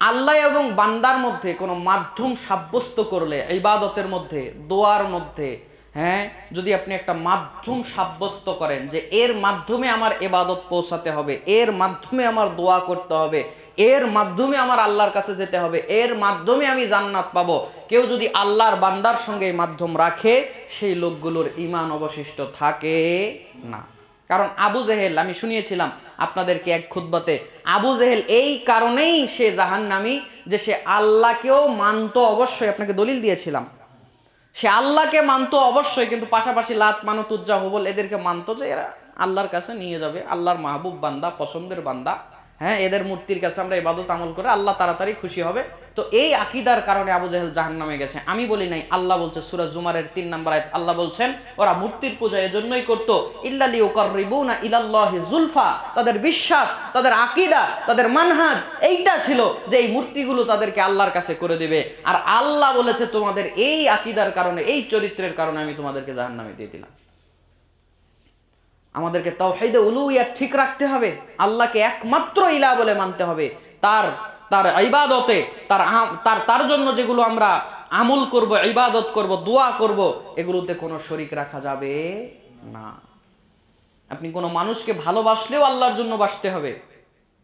আল্লাহ এবং বান্দার মধ্যে কোনো মাধ্যম সাব্যস্ত করলে, ইবাদতের মধ্যে, দোয়ার মধ্যে হ্যাঁ যদি আপনি একটা মাধ্যম সাব্যস্ত করেন যে এর মাধ্যমে আমার এবাদত পৌঁছাতে হবে, এর মাধ্যমে আমার দোয়া করতে হবে, এর মাধ্যমে আমার আল্লাহর কাছে যেতে হবে, এর মাধ্যমে আমি জান্নাত পাবো, কেউ যদি আল্লাহর বান্দার সঙ্গে মাধ্যম রাখে, সেই লোকগুলোর ইমান অবশিষ্ট থাকে না। কারণ আবু জেহেল, আমি শুনিয়েছিলাম আপনাদেরকে এক খুদ্বাতে আবু জেহেল এই কারণেই সে জাহান্নামী যে সে আল্লাহকেও মানত অবশ্যই, আপনাকে দলিল দিয়েছিলাম। সে আল্লাহকে মানত অবশ্যই, কিন্তু পাশাপাশি লাত মানত উজ্জা হবল এদেরকে মানত যে এরা আল্লাহর কাছে নিয়ে যাবে, আল্লাহর মাহবুব বান্দা, পছন্দের বান্দা। হ্যাঁ এদের মূর্তির কাছে আমরা ইবাদত আমল করে আল্লাহ তাড়াতাড়ি খুশি হবে। তো এই আকিদার কারণে আবু জাহেল জাহান নামে গেছে। আমি বলি নাই, আল্লাহ বলছে, সুরা জুমারের তিন নম্বর আয়াত, আল্লাহ বলছেন, ওরা মূর্তির পূজা এজন্যই করতো। ইল্লালি ওকারিবুনা ইলাল্লাহি জুলফা। তাদের বিশ্বাস, তাদের আকিদা, তাদের মানহাজ, এইটা ছিল যে এই মূর্তিগুলো তাদেরকে আল্লাহর কাছে করে দেবে। আর আল্লাহ বলেছে, তোমাদের এই আকিদার কারণে, এই চরিত্রের কারণে আমি তোমাদেরকে জাহান নামে দিয়ে দিলাম। আমাদেরকে তাওহীদে উলুহিয়া ঠিক রাখতে হবে। আল্লাহকে একমাত্র ইলা বলে মানতে হবে। তার তার ইবাদতে, তার তার জন্য যেগুলো আমরা আমল করব, ইবাদত করব, দোয়া করব, এগুলোতে কোনো শরিক রাখা যাবে না। আপনি কোনো মানুষকে ভালোবাসলেও আল্লাহর জন্য বাসতে হবে।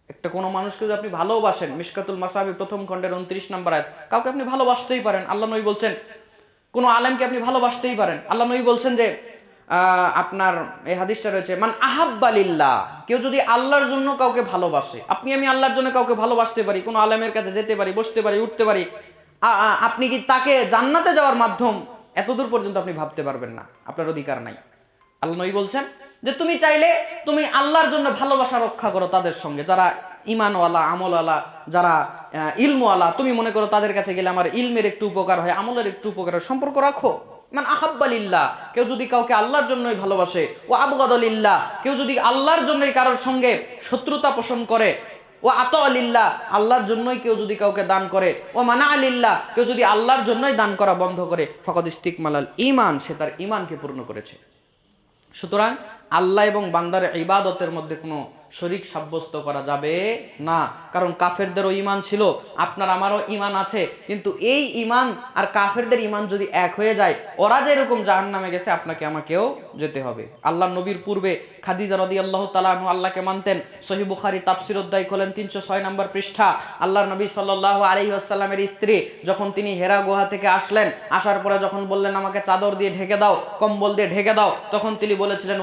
একটা কোনো মানুষকে যদি আপনি ভালোবাসেন, মিশকাতুল মাসাবি প্রথম খণ্ডের উনত্রিশ নম্বর আয়াত, কাউকে আপনি ভালোবাসতেই পারেন। আল্লাহ নবী বলছেন, কোনো আলেমকে আপনি ভালোবাসতেই পারেন। আল্লাহ নবী বলছেন যে আপনার এই হাদিসটা রয়েছে, মান আহাব্বালিল্লাহ কেউ যদি আল্লাহর জন্য কাউকে ভালোবাসে, আপনি আমি আল্লাহর জন্য কাউকে ভালোবাসতে পারি, কোনো আলেমের কাছে যেতে পারি, বসতে পারি, উঠতে পারি আপনি কি তাকে জান্নাতে যাওয়ার মাধ্যম? এতদূর পর্যন্ত আপনি ভাবতে পারবেন না, আপনার অধিকার নাই। আল্লাহ নবী বলছেন যে, তুমি চাইলে তুমি আল্লাহর জন্য ভালোবাসা রক্ষা করো তাদের সঙ্গে, যারা ইমানওয়ালা আমলওয়ালা, যারা ইলমওয়ালা, তুমি মনে করো তাদের কাছে গেলে আমার ইলমের একটু উপকার হয়, আমলের একটু উপকার হয়, সম্পর্ক রাখো। মানে আহাব্বালিল্লাহ কেউ যদি কাউকে আল্লাহর জন্যই ভালোবাসে ও আবগাদলিল্লাহ কেউ যদি আল্লাহর জন্যই কারোর সঙ্গে শত্রুতা পোষণ করে ও আত আলিল্লাহ আল্লাহর জন্যই কেউ যদি কাউকে দান করে ও মানা আলিল্লাহ কেউ যদি আল্লাহর জন্যই দান করা বন্ধ করে, ফকদ ইস্তিকমালাল ইমান সে তার ইমানকে পূর্ণ করেছে। সুতরাং আল্লাহ এবং বান্দার ইবাদতের মধ্যে কোনো শরিক সাব্যস্ত করা যাবে না। কারণ কাফেরদেরও ইমান ছিল, আপনার আমারও ইমান আছে। কিন্তু এই ইমান আর কাফেরদের ইমান যদি এক হয়ে যায়, ওরা যেরকম জাহান নামে গেছে, আপনাকে আমাকেও যেতে হবে। আল্লাহ নবীর পূর্বে খাদিজা রদি আল্লাহ তালাহু আল্লাহকে মানতেন। সহি বুখারি তাফসির অধ্যায় খোলেন তিনশো ছয় নম্বর পৃষ্ঠা। আল্লাহ নবী সাল্লাহ আলী আসাল্লামের স্ত্রী যখন তিনি হেরা গুহা থেকে আসলেন, আসার পরে যখন বললেন, আমাকে চাদর দিয়ে ঢেকে দাও, কম্বল দিয়ে ঢেকে দাও, তখন তিনি বলেছিলেন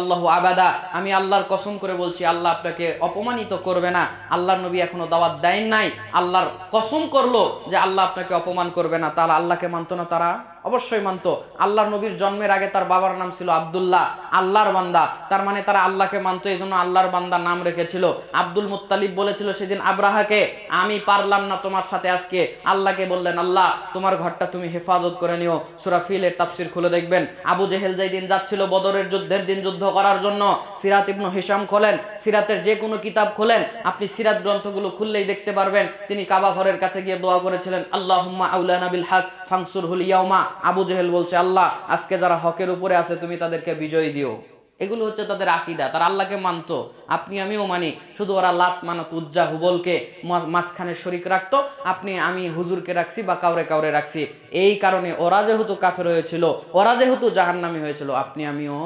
আল্লাহু আবাদা। আমি আল্লাহর কসম করে বলছি, আল্লাহ আপনাকে অপমানিত করবে না। আল্লাহর নবী এখনও দাওয়াত দেয় নাই। আল্লাহর কসম করল যে আল্লাহ আপনাকে অপমান করবে না। তাহলে আল্লাহকে মানত না তারা? অবশ্যই মানতো। আল্লাহর নবীর জন্মের আগে তার বাবার নাম ছিল আব্দুল্লাহ। আল্লাহর বান্দা। তার মানে তারা আল্লাহকে মানতো এই জন্য আল্লাহর বান্দা নাম রেখেছিল। আব্দুল মুত্তালিব বলেছিল সেদিন, আব্রাহাকে, আমি পারলাম না তোমার সাথে আজকে। আল্লাহকে বললেন, আল্লাহ, তোমার ঘরটা তুমি হেফাজত করে নিও। সুরাফিলের তাফসির খুলে দেখবেন। আবু জেহেল যেই দিন যাচ্ছিল বদরের যুদ্ধের দিন যুদ্ধ করার জন্য, সিরাত ইবনু হিসাম খোলেন। সিরাতের যে কোনো কিতাব খোলেন। আপনি সিরাত গ্রন্থগুলো খুললেই দেখতে পারবেন। তিনি কাবা ঘরের কাছে গিয়ে দোয়া করেছিলেন, আল্লাহুম্মা আউলানা বিল হক ফাংসুর হুল ইয়াউমা। আবু জেহেল বলছে, আল্লাহ, আজকে যারা হকের উপরে আছে, তুমি তাদেরকে বিজয় দিও। এগুলো হচ্ছে তাদের আকিদা, তারা আল্লাহকে মানতো। আপনি, আমিও মানি, শুধু ওরা লাত মানত, উজ্জা হুবলকে মাঝখানে শরিক রাখতো, আপনি, আমি হুজুরকে রাখছি বা কাউরে কাউরে রাখছি। এই কারণে ওরা যেহেতু কাফের হয়েছিল, ওরা যেহেতু জাহান্নামি হয়েছিল, আপনি, আমিও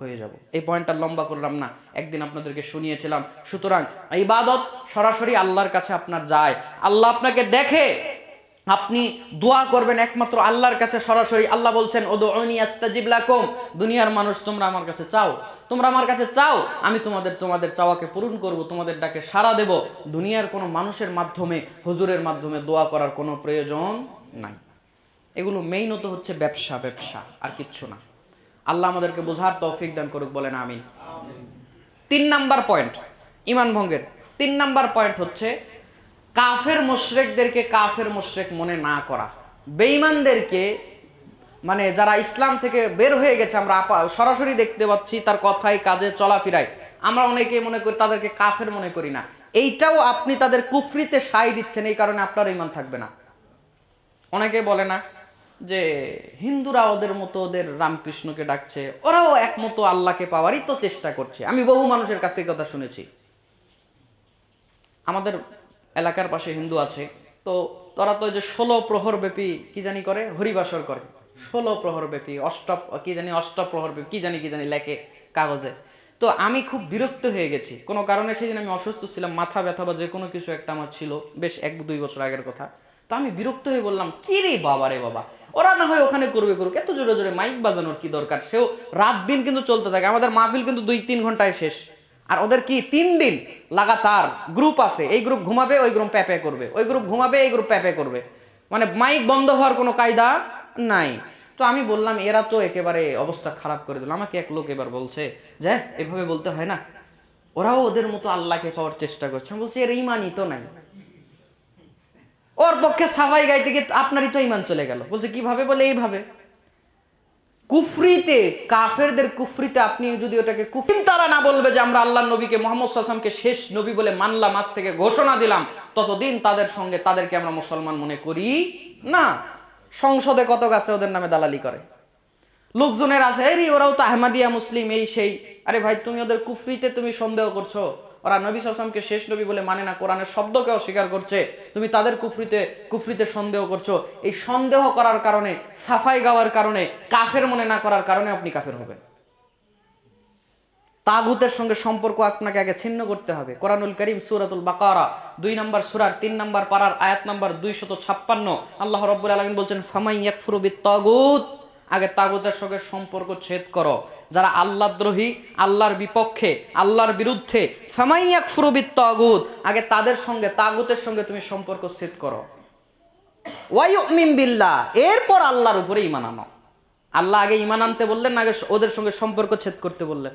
হয়ে যাব। এই পয়েন্টটা লম্বা করলাম না, একদিন আপনাদেরকে শুনিয়েছিলাম। সুতরাং, ইবাদত সরাসরি আল্লাহর কাছে আপনার যায়। আল্লাহ আপনাকে দেখে আপনি দোয়া করবেন একমাত্র আল্লাহর কাছে সরাসরি। আল্লাহ বলছেন ওদুনি লাকুম। দুনিয়ার মানুষ, তোমরা আমার কাছে চাও। তোমরা আমার কাছে চাও। আমি তোমাদের তোমাদের চাওয়াকে পূরণ করব, তোমাদের ডাকে সাড়া দেব। দুনিয়ার কোনো মানুষের মাধ্যমে, হুজুরের মাধ্যমে দোয়া করার কোনো প্রয়োজন নাই। এগুলো মেইনত হচ্ছে ব্যবসা ব্যবসা, আর কিচ্ছু না। আল্লাহ আমাদেরকে বোঝার তৌফিক দান করুক, বলেন আমিন। তিন নাম্বার পয়েন্ট ইমান ভঙ্গের তিন নাম্বার পয়েন্ট হচ্ছে কাফের মোশরেকদেরকে কাফের মোশরেক মনে না করা। বেঈমানদেরকে মানে যারা ইসলাম থেকে বের হয়ে গেছে, আমরা আপা- সরাসরি দেখতে পাচ্ছি তার কথায়, কাজে, চলাফেরায়। আমরা অনেকেই মনে করি, তাদেরকে কাফের মনে করি না। এইটাও আপনি তাদের কুফরিতে সাই দিচ্ছেন, এই কারণে আপনার ইমান থাকবে না। অনেকে বলে না যে, হিন্দুরা ওদের মতো ওদের রামকৃষ্ণকে ডাকছে, ওরাও একমতো আল্লাহকে পাওয়ারই তো চেষ্টা করছে। আমি বহু মানুষের কাছ থেকে কথা শুনেছি। আমাদের এলাকার পাশে হিন্দু আছে। তো তারা তো যে ষোলো প্রহর ব্যাপী কি জানি করে? হরিবাসর করে। ষোলো প্রহর ব্যাপী অষ্ট, কি জানি অষ্ট প্রহর ব্যাপী কি জানি কি জানি লেখে কাগজে। তো আমি খুব বিরক্ত হয়ে গেছি। কোনো কারণে সেদিন আমি অসুস্থ ছিলাম, মাথা ব্যথা বা যে কোনো কিছু একটা আমার ছিল, বেশ এক দুই বছর আগের কথা। তো আমি বিরক্ত হয়ে বললাম, কি রে বাবা রে বাবা? ওরা না হয় ওখানে করবে করুক। এত জোরে জোরে মাইক বাজানোর কি দরকার? সেও রাত দিন কিন্তু চলতে থাকে। আমাদের মাহফিল কিন্তু দুই তিন ঘন্টায় শেষ। আর ওদের কি তিন দিন লাগাতার গ্রুপ আছে। এই গ্রুপ ঘুমাবে, ওই গ্রুপ প্যাপে করবে। ওই গ্রুপ ঘুমাবে, এই গ্রুপ প্যাপে করবে। মানে মাইক বন্ধ হওয়ার কোনো কায়দা নাই। তো আমি বললাম, এরা তো একেবারে অবস্থা খারাপ করে দিল। আমাকে এক লোক এবার বলছে, যে, এভাবে বলতে হয় না। ওরাও ওদের মতো আল্লাহকে পাওয়ার চেষ্টা করছে। আমি বলছি, এর ইমানই তো নাই। ওর পক্ষে সাফাই গাইতে গিয়ে আপনারই তো ইমান চলে গেল। বলছে, কীভাবে? বলে, এইভাবে। কুফরিতে, কাফেরদের কুফরিতে আপনি যদি ওটাকে কুফরিন তারা না বলবে যে আমরা আল্লাহ নবীকে মোহাম্মদ সাল্লামকে শেষ নবী বলে মানলাম, আজ থেকে ঘোষণা দিলাম, ততদিন তাদের সঙ্গে তাদেরকে আমরা মুসলমান মনে করি না। সংসদে কত গাছে ওদের নামে দালালি করে? লোকজনের আছে ওরাও তো আহমাদিয়া মুসলিম, এই সেই। আরে ভাই, তুমি ওদের কুফরিতে তুমি সন্দেহ করছ? ওরা নবী সাসামকে শেষ নবী বলে মানে না, কোরআনের শব্দকে অস্বীকার করছে। তুমি তাদের কুফরিতে কুফরিতে সন্দেহ করছ। এই সন্দেহ করার কারণে, সাফাই গাওয়ার কারণে, কাফের মনে না করার কারণে আপনি কাফের হবেন। তাগুতের সঙ্গে সম্পর্ক আপনাকে আগে ছিন্ন করতে হবে। কোরআনুল করিম সুরাতুল বাকারা, দুই নম্বর সুরার তিন নম্বর পাড়ার আয়াত নম্বর দুইশত ছাপ্পান্ন, আল্লাহ রব্বুল আলমিন বলছেন ফামাই ইয়াকফুরুবি তাগুত আগে তাগুতের সঙ্গে সম্পর্ক ছেদ করো। যারা আল্লাহদ্রোহী, আল্লাহর বিপক্ষে, আল্লাহর বিরুদ্ধে ফামাই ইয়াকফুরুবি তাগুত আগে তাদের সঙ্গে, তাগুতের সঙ্গে তুমি সম্পর্ক ছেদ করো। ওয়াইমিন বিল্লাহ, এরপর আল্লাহর উপরে ইমান আনো। আল্লাহ আগে ইমান আনতে বললেন আগে ওদের সঙ্গে সম্পর্ক ছেদ করতে বললেন।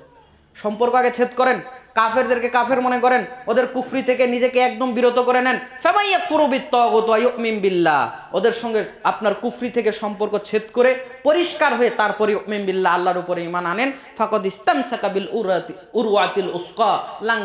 সম্পর্ক আগে ছেদ করেন। কাফেরদেরকে কাফের মনে করেন, ওদের কুফরি থেকে নিজেকে একদম বিরত করে নেন। ফেমাইয়া ফুরবিত বিল্লাহ। ওদের সঙ্গে আপনার কুফরি থেকে সম্পর্ক ছেদ করে পরিষ্কার হয়ে তারপরে ইউমিন বিল্লাহ আল্লাহর উপরে ইমান আনেন। ফাকদ ইস্তাম সাকাবিল উরাতি উরওয়াতিল উস্কা লাং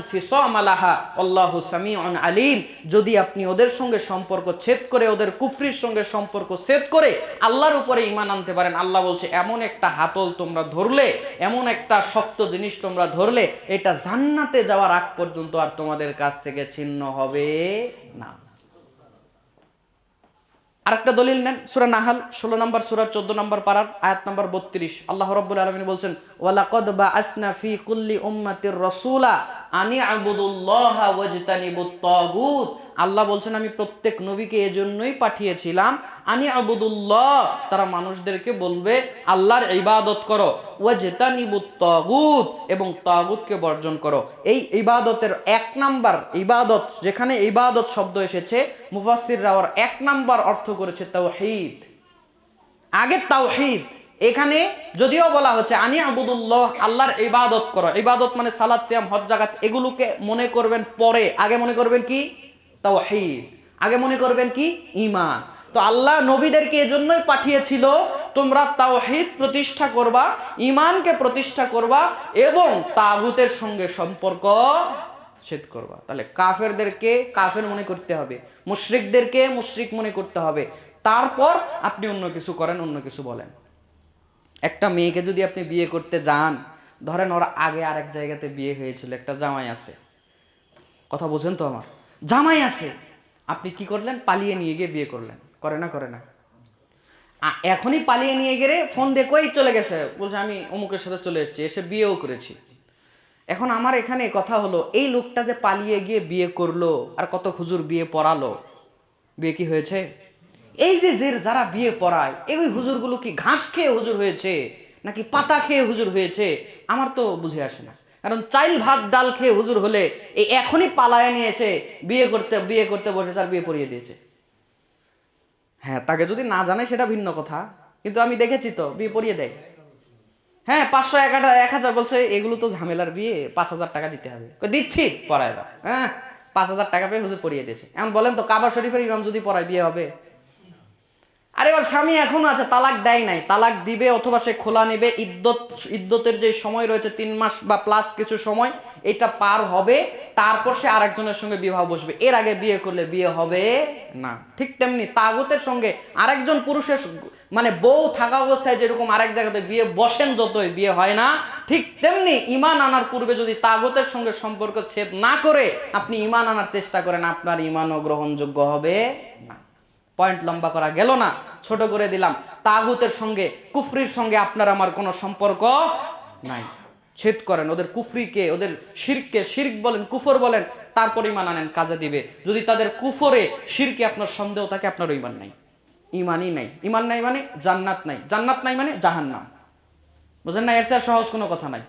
আল্লাহ আল্লাহু সামিউন আলিম। যদি আপনি ওদের সঙ্গে সম্পর্ক ছেদ করে, ওদের কুফরির সঙ্গে সম্পর্ক ছেদ করে আল্লাহর উপরে ইমান আনতে পারেন, আল্লাহ বলছে, এমন একটা হাতল তোমরা ধরলে, এমন একটা শক্ত জিনিস তোমরা ধরলে, এটা জান্নাতে যাওয়ার আগ পর্যন্ত আর তোমাদের কাছ থেকে ছিন্ন হবে না। আরেকটা দলিল নেন, সুরা নাহাল, ষোলো নম্বর, সুরা চোদ্দ নম্বর পাড়ার আয়াত নম্বর বত্রিশ। আল্লাহ রব্বুল আলমিন বলছেন ওয়ালাকদ বা আসনাফি কুল্লি উম্মাতির রসুলা আনি আবুদুল্লাহ ওয়াজতানিবুত আল্লাহ বলছেন, আমি প্রত্যেক নবীকে এজন্যই পাঠিয়েছিলাম। আনি আবুদুল্লাহ তারা মানুষদেরকে বলবে, আল্লাহর ইবাদত করো। ওয়াজতানিবুত তাগুত, এবং তাগুতকে বর্জন করো। এই ইবাদতের এক নাম্বার ইবাদত, যেখানে ইবাদত শব্দ এসেছে মুফাসির রাওয়ার এক নাম্বার অর্থ করেছে তাওহীদ। আগে তাওহীদ। এখানে যদিও বলা হচ্ছে, আনি আবুদুল্লাহ, আল্লাহর ইবাদত করো। ইবাদত মানে সালাদ সিয়াম, হজ জাগাত এগুলোকে মনে করবেন পরে। আগে মনে করবেন কি? তাওহীদ। আগে মনে করবেন কি? ইমান তো আল্লাহ নবীদেরকে এজন্যই পাঠিয়েছিল, তোমরা তাওহীদ প্রতিষ্ঠা করবা ইমানকে প্রতিষ্ঠা করবা এবং তাগুতের সঙ্গে সম্পর্ক ছেদ করবা। তাহলে কাফেরদেরকে কাফের মনে করতে হবে, মুশরিকদেরকে মুশরিক মনে করতে হবে। তারপর আপনি অন্য কিছু করেন, অন্য কিছু বলেন। একটা মেয়েকে যদি আপনি বিয়ে করতে যান, ধরেন ওরা আগে আরেক জায়গাতে বিয়ে হয়েছিল, একটা জামাই আছে। কথা বোঝেন তো আমার? জামাই আছে। আপনি কি করলেন? পালিয়ে নিয়ে গিয়ে বিয়ে করলেন। করে না করে না। এখনই পালিয়ে নিয়ে গেলে ফোন দিয়ে কই চলে গেছে? বলছে, আমি অমুকের সাথে চলে এসেছি, এসে বিয়েও করেছি। এখন আমার এখানে কথা হলো, এই লোকটা যে পালিয়ে গিয়ে বিয়ে করল, আর কত খুজুর বিয়ে পড়ালো, বিয়ে কি হয়েছে? এই যে যে যারা বিয়ে পড়ায়, এই হুজুরগুলো কি ঘাস খেয়ে হুজুর হয়েছে? নাকি পাতা খেয়ে হুজুর হয়েছে? আমার তো বুঝে আসে না। কারণ চাইল ভাত, ডাল খেয়ে হুজুর হলে এই এখনই পালায় নিয়ে এসে বিয়ে করতে বিয়ে করতে বসে তার বিয়ে পড়িয়ে দিয়েছে। হ্যাঁ তাকে যদি না জানে সেটা ভিন্ন কথা। কিন্তু আমি দেখেছি তো, বিয়ে পড়িয়ে দেয়। হ্যাঁ পাঁচশো এক এক হাজার বলছে, এগুলো তো ঝামেলার বিয়ে, পাঁচ হাজার টাকা দিতে হবে। দিচ্ছি, পড়ায় হ্যাঁ পাঁচ হাজার টাকা পেয়ে হুজুর পড়িয়ে দিয়েছে। এখন বলেন তো, কাবা শরীফের ইমাম যদি পড়ায়, বিয়ে হবে? আরে ওর স্বামী এখনও আছে, তালাক দেয় নাই। তালাক দিবে অথবা সে খোলা নেবে ইদ্যত ইদ্যতের যে সময় রয়েছে, তিন মাস বা প্লাস কিছু সময়, এটা পার হবে, তারপর সে আরেকজনের সঙ্গে বিবাহ বসবে। এর আগে বিয়ে করলে বিয়ে হবে না। ঠিক তেমনি তাগুতের সঙ্গে আরেকজন পুরুষের মানে বউ থাকা অবস্থায় যেরকম আরেক জায়গাতে বিয়ে বসেন যতই, বিয়ে হয় না, ঠিক তেমনি ইমান আনার পূর্বে যদি তাগতের সঙ্গে সম্পর্ক ছেদ না করে, আপনি ইমান আনার চেষ্টা করেন, আপনার ইমানও গ্রহণযোগ্য হবে না। পয়েন্ট লম্বা করা গেল না, ছোট করে দিলাম। তাগুতের সঙ্গে, কুফরির সঙ্গে আপনার আমার কোনো সম্পর্ক নাই। ছেদ করেন, ওদের কুফরিকে, ওদের শিরকে, শিরক বলেন, কুফর বলেন, তারপর ইমান আনেন, কাজে দিবে। যদি তাদের কুফরে, শিরকে আপনার সন্দেহ থাকে, আপনার ইমান নাই। ইমানই নাই। ইমান নাই মানে জান্নাত নাই। জান্নাত নাই মানে জাহান্নাম। বুঝলেন না, এর সহজ কোনো কথা নাই।